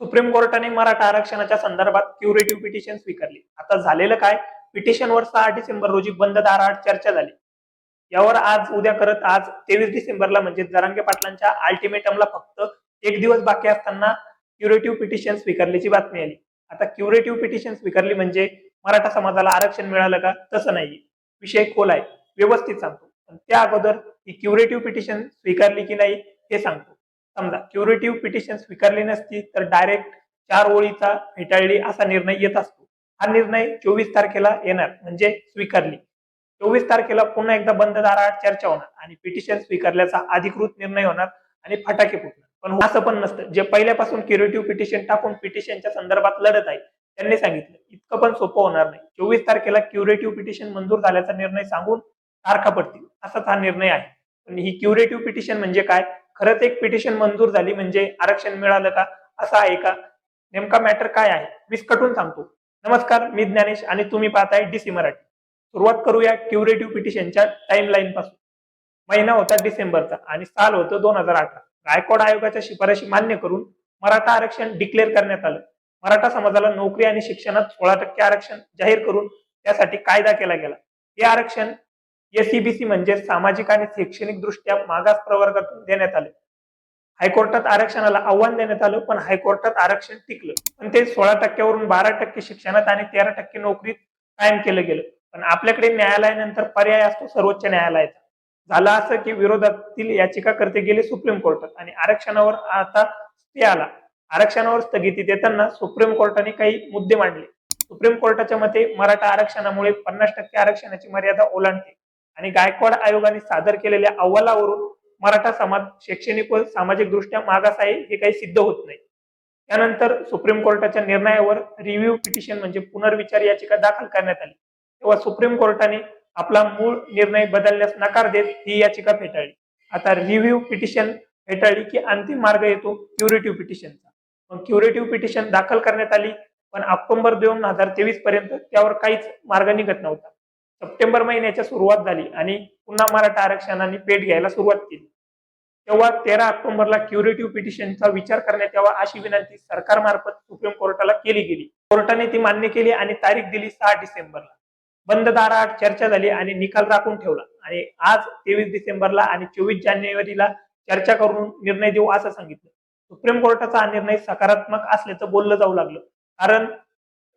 Supreme कोर्टाने मराठा आरक्षणाच्या संदर्भात क्युरेटिव्ह पिटिशन स्वीकारली. आता झालेलं काय? पिटिशनवर सहा डिसेंबर रोजी बंद दाराआड चर्चा झाली. यावर आज उद्या करत आज तेवीस डिसेंबरला म्हणजे जरांगे पाटलांच्या अल्टिमेटमला फक्त एक दिवस बाकी असताना क्युरेटिव्ह पिटिशन स्वीकारल्याची बातमी आली. आता क्युरेटिव्ह पिटिशन स्वीकारली म्हणजे मराठा समाजाला आरक्षण मिळालं का? तसं नाही विषय खोल आहे व्यवस्थित सांगतो. पण त्या अगोदर ही क्युरेटिव्ह पिटिशन स्वीकारली की नाही हे सांगतो. समजा क्युरेटिव्ह पिटिशन स्वीकारली नसती तर डायरेक्ट चार ओळीचा फेटाळली असा निर्णय येत असतो. हा निर्णय चोवीस तारखेला येणार म्हणजे स्वीकारली. चोवीस तारखेला पुन्हा एकदा बंद दाराआड चर्चा होणार आणि पिटिशन स्वीकारल्याचा अधिकृत निर्णय होणार आणि फटाके फुटणार. पण हो, असं पण नसतं. जे पहिल्यापासून क्युरेटिव्ह पिटिशन टाकून पिटिशनच्या संदर्भात लढत आहे त्यांनी सांगितलं. इतकं पण सोपं होणार नाही. चोवीस तारखेला क्युरेटिव्ह पिटिशन मंजूर झाल्याचा निर्णय सांगून तारखा पडतील. असाच हा निर्णय आहे. पण ही क्युरेटिव्ह पिटिशन म्हणजे काय? खरंच एक पिटिशन मंजूर झाली म्हणजे आरक्षण मिळालं का? असं आहे का? नेमका मॅटर काय आहे? विस्कटून सांगतो. नमस्कार मी ज्ञानेश आणि तुम्ही पाहताय डीसी मराठी. सुरुवात करूया क्युरेटिव्ह पिटिशनच्या टाइम लाईन पासून. महिना होता डिसेंबरचा आणि साल होतं दोन हजार अठरा. गायकवाड आयोगाच्या शिफारशी मान्य करून मराठा आरक्षण डिक्लेअर करण्यात आलं. मराठा समाजाला नोकरी आणि शिक्षणात सोळा टक्के आरक्षण जाहीर करून त्यासाठी कायदा केला गेला. हे आरक्षण एसईबीसी म्हणजे सामाजिक आणि शैक्षणिक दृष्ट्या मागास प्रवर्गातून देण्यात आले. हायकोर्टात आरक्षणाला आव्हान देण्यात आलं पण हायकोर्टात आरक्षण टिकलं. पण ते सोळा टक्क्यावरून बारा टक्के शिक्षणात आणि तेरा टक्के नोकरीत कायम केलं गेलं. पण आपल्याकडे न्यायालयानंतर पर्याय असतो सर्वोच्च न्यायालयाचा. झालं असं की विरोधातील याचिकाकर्ते गेले सुप्रीम कोर्टात आणि आरक्षणावर आता स्टे आला. आरक्षणावर स्थगिती देताना सुप्रीम कोर्टाने काही मुद्दे मांडले. सुप्रीम कोर्टाच्या मते मराठा आरक्षणामुळे पन्नास टक्के आरक्षणाची मर्यादा ओलांडते. आणि गायकवाड आयोगाने सादर केलेल्या अहवालावरून मराठा समाज शैक्षणिक व सामाजिक दृष्ट्या मागास आहे हे काही सिद्ध होत नाही. त्यानंतर सुप्रीम कोर्टाच्या निर्णयावर रिव्ह्यू पिटिशन म्हणजे पुनर्विचार याचिका दाखल करण्यात आली. तेव्हा सुप्रीम कोर्टाने आपला मूळ निर्णय बदलण्यास नकार देत ही याचिका फेटाळली. आता रिव्ह्यू पिटिशन फेटाळली की अंतिम मार्ग येतो क्युरेटिव्ह पिटिशनचा मग क्युरेटिव्ह पिटिशन दाखल करण्यात आली पण ऑक्टोबर दोन हजार तेवीस पर्यंत त्यावर काहीच मार्ग निघत नव्हता. सप्टेंबर महिन्याच्या सुरुवात झाली आणि पुन्हा मराठा आरक्षणाने पेट घ्यायला सुरुवात केली. तेव्हा तेरा ऑक्टोबरला क्युरेटिव्ह पिटिशनचा विचार करण्यात यावा अशी विनंती सरकारमार्फत सुप्रीम कोर्टाला केली गेली. कोर्टाने ती मान्य केली आणि तारीख दिली सहा डिसेंबरला. बंद दाराआड चर्चा झाली आणि निकाल राखून ठेवला. आणि आज तेवीस डिसेंबरला आणि चोवीस जानेवारीला चर्चा करून निर्णय देऊ असं सांगितलं. सुप्रीम कोर्टाचा हा निर्णय सकारात्मक असल्याचं बोललं जाऊ लागलं. कारण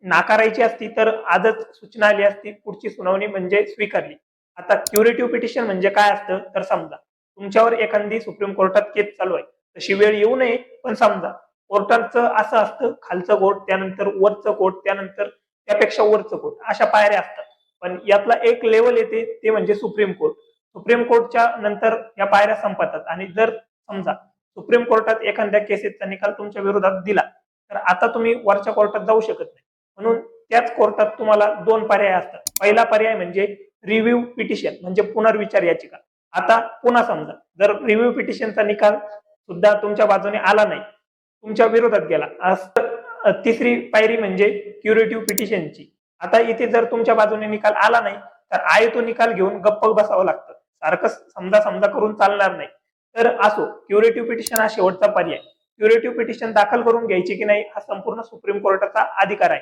नाकारायची असती तर आजच सूचना आली असती पुढची सुनावणी म्हणजे स्वीकारली. आता क्युरेटिव्ह पिटिशन म्हणजे काय असतं? तर समजा तुमच्यावर एखादी सुप्रीम कोर्टात केस चालू आहे. तशी वेळ येऊ नये पण समजा कोर्टाचं असं असतं खालचं कोर्ट त्यानंतर वरचं कोर्ट त्यानंतर त्यापेक्षा वरचं कोर्ट अशा पायऱ्या असतात. पण यातला एक लेवल येते ते म्हणजे सुप्रीम कोर्ट. सुप्रीम कोर्टच्या नंतर या पायऱ्या संपतात. आणि जर समजा सुप्रीम कोर्टात एखाद्या केसेसचा निकाल तुमच्या विरोधात दिला तर आता तुम्ही वरच्या कोर्टात जाऊ शकत नाही. म्हणून त्याच कोर्टात तुम्हाला दोन पर्याय असतात. पहिला पर्याय म्हणजे रिव्ह्यू पिटिशन म्हणजे पुनर्विचार याचिका. आता पुन्हा समजा जर रिव्ह्यू पिटिशनचा निकाल सुद्धा तुमच्या बाजूने आला नाही तुमच्या विरोधात गेला तिसरी पायरी म्हणजे क्युरेटिव्ह पिटिशनची आता इथे जर तुमच्या बाजूने निकाल आला नाही तर आय तो निकाल घेऊन गप्प बसावं लागतं. सारखं समजा समजा करून चालणार नाही. तर असो क्युरेटिव्ह पिटिशन हा शेवटचा पर्याय. क्युरेटिव्ह पिटिशन दाखल करून घ्यायची की नाही हा संपूर्ण सुप्रीम कोर्टाचा अधिकार आहे.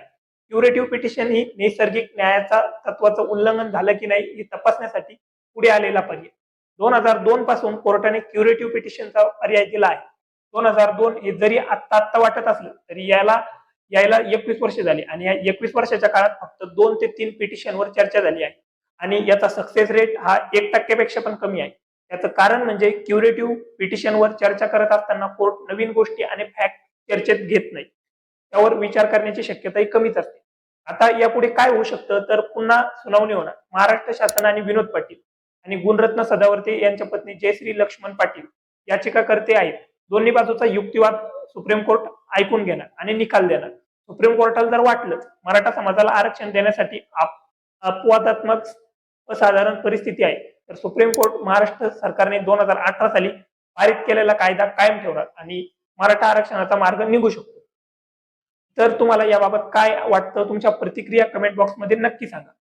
क्युरेटिव्ह पिटिशन ही नैसर्गिक न्यायाचा तत्वाचं उल्लंघन झालं की नाही हे तपासण्यासाठी पुढे आलेला पर्याय. दोन हजार दोन पासून कोर्टाने क्युरेटिव्ह पिटिशनचा पर्याय दिला आहे. दोन हजार दोन हे जरी आत्ता आत्ता वाटत असलं तरी याला यायला एकवीस वर्ष झाली आणि या एकवीस वर्षाच्या काळात फक्त दोन ते तीन पिटिशनवर चर्चा झाली आहे. आणि याचा सक्सेस रेट हा एक टक्क्यापेक्षा पण कमी आहे. याचं कारण म्हणजे क्युरेटिव्ह पिटिशनवर चर्चा करत असताना कोर्ट नवीन गोष्टी आणि फॅक्ट चर्चेत घेत नाही. त्यावर विचार करण्याची शक्यताही कमीच असते. आता यापुढे काय होऊ शकतं तर पुन्हा सुनावणी होणार. महाराष्ट्र शासन आणि विनोद पाटील आणि गुणरत्न सदावर्ते यांच्या पत्नी जयश्री लक्ष्मण पाटील याचिकाकर्ते आहेत. दोन्ही बाजूचा युक्तिवाद सुप्रीम कोर्ट ऐकून घेणार आणि निकाल देणार. सुप्रीम कोर्टाला जर वाटलं मराठा समाजाला आरक्षण देण्यासाठी अपवादात्मक असाधारण परिस्थिती आहे तर सुप्रीम कोर्ट महाराष्ट्र सरकारने दोन हजार अठरा साली पारित केलेला कायदा कायम ठेवणार आणि मराठा आरक्षणाचा मार्ग निघू शकतो. तर तुम्हाला याबाबत काय वाटतं? तुमच्या प्रतिक्रिया कमेंट बॉक्समध्ये नक्की सांगा.